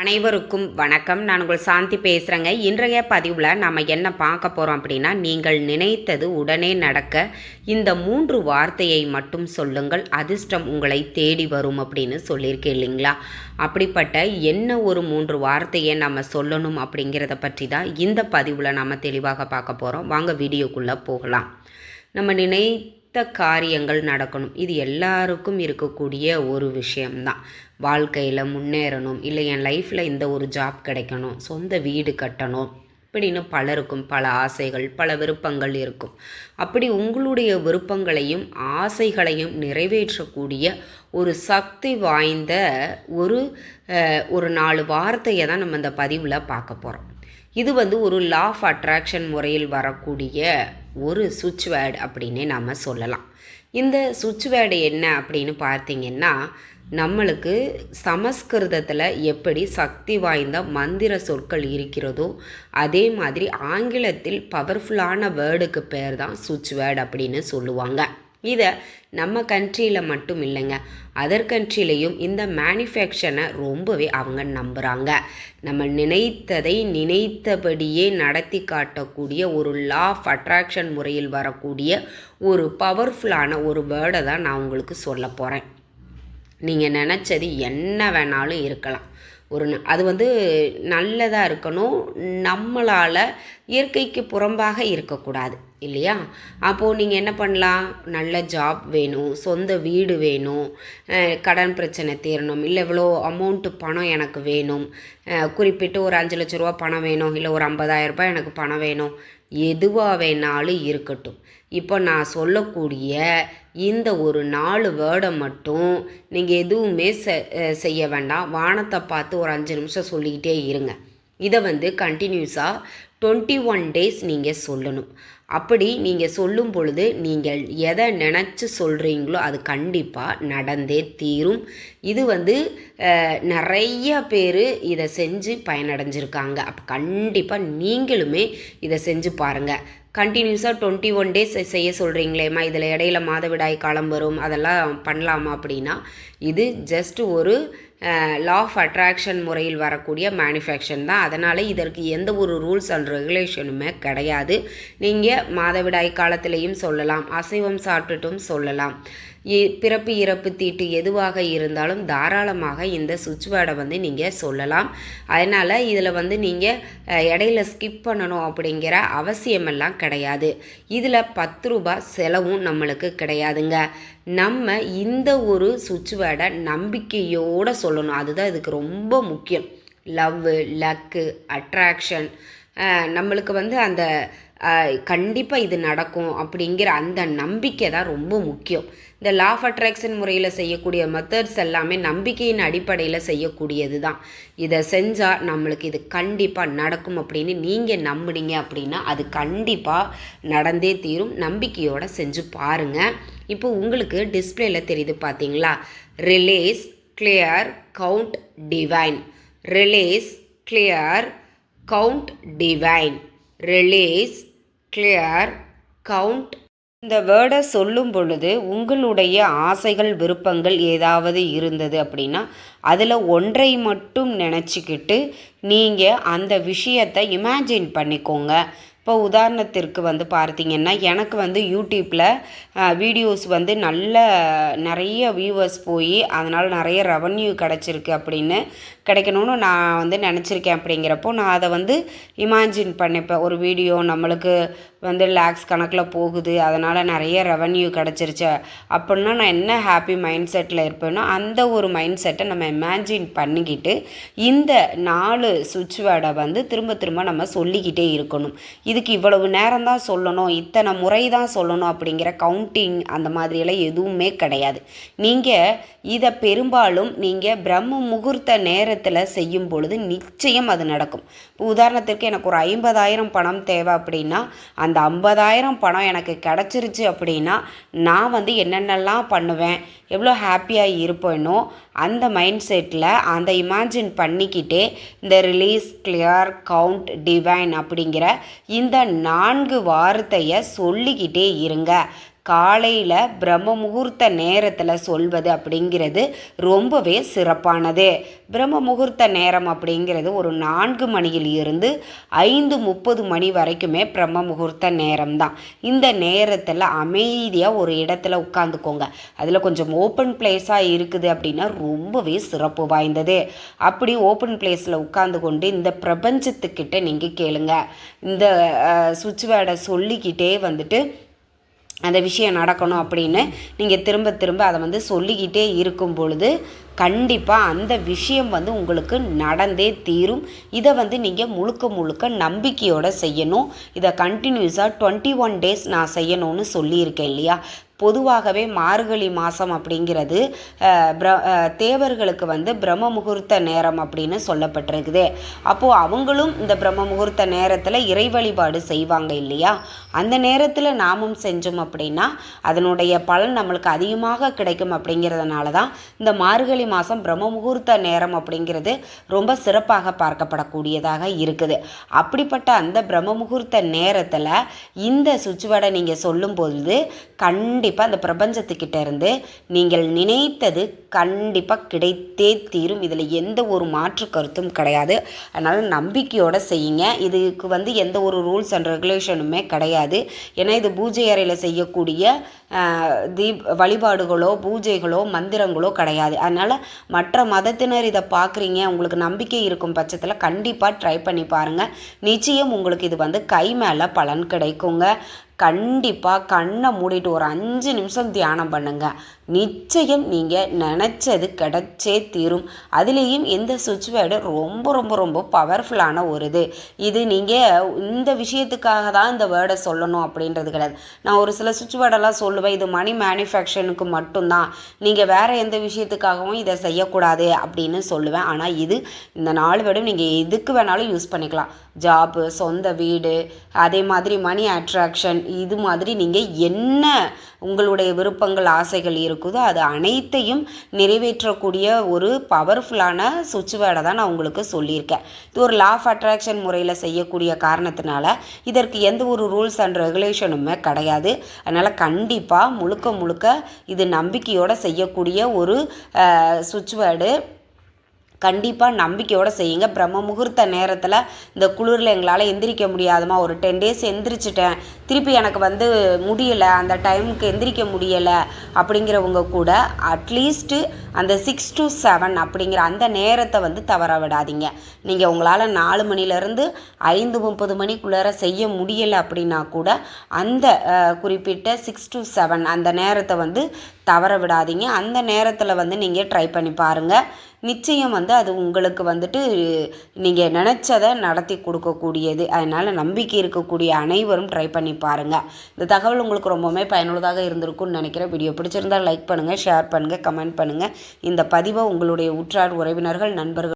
அனைவருக்கும் வணக்கம். நான் உங்கள் சாந்தி பேசுகிறேங்க இன்றைய பதிவில் நம்ம என்ன பார்க்க போகிறோம் அப்படின்னா நீங்கள் நினைத்தது உடனே நடக்க இந்த மூன்று வார்த்தையை மட்டும் சொல்லுங்கள். அதிர்ஷ்டம் உங்களை தேடி வரும் அப்படின்னு சொல்லியிருக்கேன் இல்லைங்களா? அப்படிப்பட்ட என்ன ஒரு மூன்று வார்த்தையை நம்ம சொல்லணும் அப்படிங்கிறத பற்றி தான் இந்த பதிவில் நம்ம தெளிவாக பார்க்க போகிறோம் வாங்க வீடியோக்குள்ளே போகலாம். நம்ம நினை நினைத்த காரியங்கள் நடக்கணும். இது எல்லாருக்கும் இருக்கக்கூடிய ஒரு விஷயம்தான். வாழ்க்கையில் முன்னேறணும். இல்லை என் லைஃப்பில் இந்த ஒரு ஜாப் கிடைக்கணும். சொந்த வீடு கட்டணும். இப்படின்னு பலருக்கும் பல ஆசைகள் பல விருப்பங்கள் இருக்கும். அப்படி உங்களுடைய விருப்பங்களையும் ஆசைகளையும் நிறைவேற்றக்கூடிய ஒரு சக்தி வாய்ந்த ஒரு ஒரு நாலு வார்த்தையை தான் நம்ம இந்த பதிவில் பார்க்க போகிறோம் இது வந்து ஒரு லா ஆஃப் அட்ராக்ஷன் முறையில் வரக்கூடிய ஒரு சுவிட்ச் வேர்டு அப்படின்னே நாம் சொல்லலாம். இந்த சுவிட்ச் வேர்டு என்ன அப்படின்னு பார்த்தீங்கன்னா நம்மளுக்கு சமஸ்கிருதத்தில் எப்படி சக்தி வாய்ந்த மந்திர சொற்கள் இருக்கிறதோ அதே மாதிரி ஆங்கிலத்தில் பவர்ஃபுல்லான வேர்டுக்கு பேர் தான் சுவிட்ச் வேர்டு அப்படின்னு சொல்லுவாங்க. இதை நம்ம கண்ட்ரியில் மட்டும் இல்லைங்க. அதர் கண்ட்ரிலையும் இந்த மேனுஃபேக்சனை ரொம்பவே அவங்க நம்புகிறாங்க நம்ம நினைத்ததை நினைத்தபடியே நடத்தி காட்டக்கூடிய ஒரு லா ஆஃப் அட்ராக்ஷன் முறையில் வரக்கூடிய ஒரு பவர்ஃபுல்லான ஒரு வேர்டை தான் நான் உங்களுக்கு சொல்ல போகிறேன் நீங்கள் நினச்சது என்ன வேணாலும் இருக்கலாம். ஒரு அது வந்து நல்லதாக இருக்கணும். நம்மளால் இயற்கைக்கு புறம்பாக இருக்கக்கூடாது இல்லையா? அப்போது நீங்கள் என்ன பண்ணலாம்? நல்ல ஜாப் வேணும் சொந்த வீடு வேணும் கடன் பிரச்சனை தீரணும் இல்லை இவ்வளோ அமௌண்ட்டு பணம் எனக்கு வேணும் குறிப்பிட்டு ஒரு அஞ்சு லட்ச ரூபா பணம் வேணும் இல்லை ஒரு 50000 ரூபாய் எனக்கு பணம் வேணும் எதுவாக வேணாலும் இருக்கட்டும். இப்போ நான் சொல்லக்கூடிய இந்த ஒரு நாலு வேர்டை மட்டும் நீங்கள் எதுவுமே செ- செய்ய வேண்டாம். வானத்தை பார்த்து ஒரு அஞ்சு நிமிஷம் சொல்லிக்கிட்டே இருங்க. இதை வந்து கண்டினியூஸாக டுவெண்ட்டி ஒன் டேஸ் நீங்கள் சொல்லணும். அப்படி நீங்கள் சொல்லும் பொழுது நீங்கள் எதை நினச்சி சொல்கிறீங்களோ அது கண்டிப்பாக நடந்தே தீரும். இது வந்து நிறைய பேர் இதை செஞ்சு பயனடைஞ்சிருக்காங்க. அப்போ கண்டிப்பாக நீங்களுமே இதை செஞ்சு பாருங்கள் கண்டினியூஸாக டுவெண்ட்டி ஒன் டேஸ் செய்ய சொல்கிறீங்களேம்மா இதில் இடையில மாதவிடாய் காலம் வரும் அதெல்லாம் பண்ணலாமா அப்படின்னா இது ஜஸ்ட் ஒரு லா ஆஃப் அட்ராக்ஷன் முறையில் வரக்கூடிய மேனுஃபேக்சன் தான். அதனால் இதற்கு எந்த ஒரு ரூல்ஸ் அண்ட் ரெகுலேஷனுமே கிடையாது. நீங்கள் மாதவிடாய் காலத்திலையும் சொல்லலாம் அசைவம் சாப்பிட்டுட்டும் சொல்லலாம். பிறப்பு இறப்பு தீட்டு எதுவாக இருந்தாலும் தாராளமாக இந்த சுவிட்ச் வேர்டை வந்து நீங்கள் சொல்லலாம். அதனால் இதில் வந்து நீங்கள் இடையில ஸ்கிப் பண்ணணும் அப்படிங்கிற அவசியமெல்லாம் கிடையாது. இதில் பத்து ரூபாய் செலவும் நம்மளுக்கு கிடையாதுங்க. நம்ம இந்த ஒரு சுவிட்ச் வேர்டை நம்பிக்கையோடு சொல்லணும். அதுதான் இதுக்கு ரொம்ப முக்கியம். லவ்வு லக்கு அட்ராக்ஷன் நம்மளுக்கு வந்து அந்த கண்டிப்பாக இது நடக்கும் அப்படிங்கிற அந்த நம்பிக்கை தான் ரொம்ப முக்கியம். இந்த லா ஆஃப் அட்ராக்ஷன் முறையில் செய்யக்கூடிய மெத்தட்ஸ் எல்லாமே நம்பிக்கையின் அடிப்படையில் செய்யக்கூடியது தான். இதை செஞ்சால் நம்மளுக்கு இது கண்டிப்பாக நடக்கும் அப்படின்னு நீங்கள் நம்புனீங்க அப்படின்னா அது கண்டிப்பாக நடந்தே தீரும். நம்பிக்கையோடு செஞ்சு பாருங்கள் இப்போ உங்களுக்கு டிஸ்பிளேல தெரியுது பார்த்தீங்களா release clear count divine release clear count divine release clear count இந்த வேர்டை சொல்லும் பொழுது உங்களுடைய ஆசைகள் விருப்பங்கள் ஏதாவது இருந்தது அப்படின்னா அதில் ஒன்றை மட்டும் நினச்சிக்கிட்டு நீங்கள் அந்த விஷயத்தை இமேஜின் பண்ணிக்கோங்க. இப்போ உதாரணத்திற்கு வந்து பார்த்தீங்கன்னா எனக்கு வந்து யூடியூப்பில் வீடியோஸ் வந்து நல்ல நிறைய வியூவர்ஸ் போய் அதனால் நிறைய ரெவன்யூ கிடச்சிருக்கு அப்படின்னு கிடைக்கணும்னு நான் வந்து நினச்சிருக்கேன் அப்படிங்கிறப்போ நான் அதை வந்து இமேஜின் பண்ணிப்பேன் ஒரு வீடியோ நம்மளுக்கு வந்து லேக்ஸ் கணக்கில் போகுது. அதனால் நிறைய ரெவன்யூ கிடச்சிருச்சு. அப்படின்னா நான் என்ன ஹாப்பி மைண்ட் செட்டில் இருப்பேனோ அந்த ஒரு மைண்ட் செட்டை நம்ம இமேஜின் பண்ணிக்கிட்டு இந்த நாலு சுவிட்ச் வேர்டை வந்து திரும்ப திரும்ப நம்ம சொல்லிக்கிட்டே இருக்கணும். இதுக்கு இவ்வளவு நேரம் தான் சொல்லணும் இத்தனை முறை தான் சொல்லணும் அப்படிங்கிற கவுண்டிங் அந்த மாதிரியெல்லாம் எதுவுமே கிடையாது. நீங்கள் இதை பெரும்பாலும் நீங்கள் பிரம்ம முகூர்த்த நேரத்தில் செய்யும் பொழுது நிச்சயம் அது நடக்கும். இப்போ உதாரணத்திற்கு எனக்கு ஒரு ஐம்பதாயிரம் பணம் தேவை அப்படின்னா அந்த ஐம்பதாயிரம் பணம் எனக்கு கிடச்சிருச்சு அப்படின்னா நான் வந்து என்னென்னலாம் பண்ணுவேன் எவ்வளோ ஹாப்பியாக இருப்பேனோ அந்த மைண்ட் செட்டில் அந்த இமேஜின் பண்ணிக்கிட்டே இந்த ரிலீஸ் கிளியர் கவுண்ட் டிவைன் அப்படிங்கிற இந்த நான்கு வார்த்தையை சொல்லிக்கிட்டே இருங்க. காலையில் பிரம்ம முகூர்த்த நேரத்தில் சொல்வது அப்படிங்கிறது ரொம்பவே சிறப்பானது. பிரம்ம முகூர்த்த நேரம் அப்படிங்கிறது ஒரு நான்கு மணியில் இருந்து ஐந்து முப்பது மணி வரைக்குமே பிரம்ம முகூர்த்த நேரம் தான் இந்த நேரத்தில் அமைதியாக ஒரு இடத்துல உட்காந்துக்கோங்க அதில் கொஞ்சம் ஓப்பன் பிளேஸாக இருக்குது அப்படின்னா ரொம்பவே சிறப்பு வாய்ந்தது. அப்படி ஓப்பன் பிளேஸில் உட்காந்து கொண்டு இந்த பிரபஞ்சத்துக்கிட்ட நீங்கள் கேளுங்க. இந்த சுவிட்ச் வேர்டை சொல்லிக்கிட்டே வந்துட்டு அந்த விஷயம் நடக்கணும் அப்படின்னு நீங்கள் திரும்ப திரும்ப அதை வந்து சொல்லிக்கிட்டே இருக்கும் பொழுது கண்டிப்பாக அந்த விஷயம் வந்து உங்களுக்கு நடந்தே தீரும். இதை வந்து நீங்கள் முழுக்க முழுக்க நம்பிக்கையோடு செய்யணும். இதை கண்டினியூஸாக டுவெண்ட்டி ஒன் டேஸ் நான் செய்யணும்னு சொல்லியிருக்கேன் இல்லையா? பொதுவாகவே மார்கழி மாதம் அப்படிங்கிறது பிர தேவர்களுக்கு வந்து பிரம்ம முகூர்த்த நேரம் அப்படின்னு சொல்லப்பட்டிருக்குது. அப்போது அவங்களும் இந்த பிரம்ம முகூர்த்த நேரத்தில் இறை வழிபாடு செய்வாங்க இல்லையா? அந்த நேரத்தில் நாமும் செஞ்சோம் அப்படின்னா அதனுடைய பலன் நம்மளுக்கு அதிகமாக கிடைக்கும் அப்படிங்கிறதுனால தான் இந்த மார்கழி மாதம் பிரம்ம முகூர்த்த நேரம் அப்படிங்கிறது ரொம்ப சிறப்பாக பார்க்கப்படக்கூடியதாக இருக்குது. அப்படிப்பட்ட அந்த பிரம்ம முகூர்த்த நேரத்தில் இந்த சுச்சுவேடை நீங்கள் சொல்லும்பொழுது கண்டிப்பாக கண்டிப்பாக அந்த பிரபஞ்சத்துக்கிட்ட இருந்து நீங்கள் நினைத்தது கண்டிப்பாக கிடைத்தே தீரும். இதில் எந்த ஒரு மாற்று கருத்தும் கிடையாது. அதனால் நம்பிக்கையோடு செய்யுங்க. இதுக்கு வந்து எந்த ஒரு ரூல்ஸ் அண்ட் ரெகுலேஷனுமே கிடையாது. ஏன்னா இது பூஜை அறையில் செய்யக்கூடிய தீப் வழிபாடுகளோ பூஜைகளோ மந்திரங்களோ கிடையாது. அதனால் மற்ற மதத்தினர் இதை பார்க்குறீங்க உங்களுக்கு நம்பிக்கை இருக்கும் பட்சத்தில் கண்டிப்பாக ட்ரை பண்ணி பாருங்கள் நிச்சயம் உங்களுக்கு இது வந்து கை மேலே பலன் கிடைக்குங்க. கண்டிப்பாக கண்ணை மூடிட்டு ஒரு அஞ்சு நிமிஷம் தியானம் பண்ணுங்கள் நிச்சயம் நீங்கள் நினச்சது கிடச்சே தீரும். அதுலேயும் இந்த சுவிட்ச் ரொம்ப ரொம்ப ரொம்ப பவர்ஃபுல்லான ஒரு இது. இது நீங்கள் இந்த விஷயத்துக்காக தான் இந்த வேர்டை சொல்லணும் அப்படின்றது கிடையாது. நான் ஒரு சில சுவிட்ச் வேர்டெல்லாம் சொல்லுவேன். இது மணி மேனுஃபேக்சனுக்கு மட்டும்தான். நீங்கள் வேறு எந்த விஷயத்துக்காகவும் இதை செய்யக்கூடாது அப்படின்னு சொல்லுவேன். ஆனால் இது இந்த நாலு வேர்டும் நீங்கள் எதுக்கு வேணாலும் யூஸ் பண்ணிக்கலாம். ஜாப்பு சொந்த வீடு அதே மாதிரி மணி அட்ராக்ஷன் இது மாதிரி நீங்கள் என்ன உங்களுடைய விருப்பங்கள் ஆசைகள் இருக்குதோ அது அனைத்தையும் நிறைவேற்றக்கூடிய ஒரு பவர்ஃபுல்லான சுவிட்ச் வேர்டை தான் நான் உங்களுக்கு சொல்லியிருக்கேன். இது ஒரு லா ஆஃப் அட்ராக்ஷன் முறையில் செய்யக்கூடிய காரணத்தினால இதற்கு எந்த ஒரு ரூல்ஸ் அண்ட் ரெகுலேஷனுமே கிடையாது. அதனால் கண்டிப்பாக முழுக்க முழுக்க இது நம்பிக்கையோடு செய்யக்கூடிய ஒரு சுவிட்ச் வேர்டு கண்டிப்பாக நம்பிக்கையோடு செய்யுங்க. பிரம்ம முகூர்த்த நேரத்தில் இந்த குளிரில் எங்களால் எந்திரிக்க முடியாதுமா ஒரு டென் டேஸ் எந்திரிச்சிட்டேன். திருப்பி எனக்கு வந்து முடியலை. அந்த டைமுக்கு எந்திரிக்க முடியலை அப்படிங்கிறவங்க கூட அட்லீஸ்ட்டு அந்த சிக்ஸ் டு செவன் அப்படிங்கிற அந்த நேரத்தை வந்து தவற விடாதீங்க. நீங்கள் உங்களால் நாலு மணிலேருந்து ஐந்து முப்பது மணிக்குள்ளார செய்ய முடியலை அப்படின்னா கூட அந்த குறிப்பிட்ட சிக்ஸ் டு செவன் அந்த நேரத்தை வந்து தவற விடாதீங்க. அந்த நேரத்தில் வந்து நீங்கள் ட்ரை பண்ணி பாருங்கள் நிச்சயம் வந்து அது உங்களுக்கு வந்துட்டு நீங்கள் நினச்சதை நடத்தி கொடுக்கக்கூடியது. அதனால் நம்பிக்கை இருக்கக்கூடிய அனைவரும் ட்ரை பண்ணி பாருங்கள் இந்த தகவல் உங்களுக்கு ரொம்பவுமே பயனுள்ளதாக இருந்திருக்கும்னு நினைக்கிறேன். வீடியோ பிடிச்சிருந்தால் லைக் பண்ணுங்கள் ஷேர் பண்ணுங்கள் கமெண்ட் பண்ணுங்கள் இந்த பதிவை உங்களுடைய உற்றார் உறவினர்கள் நண்பர்கள்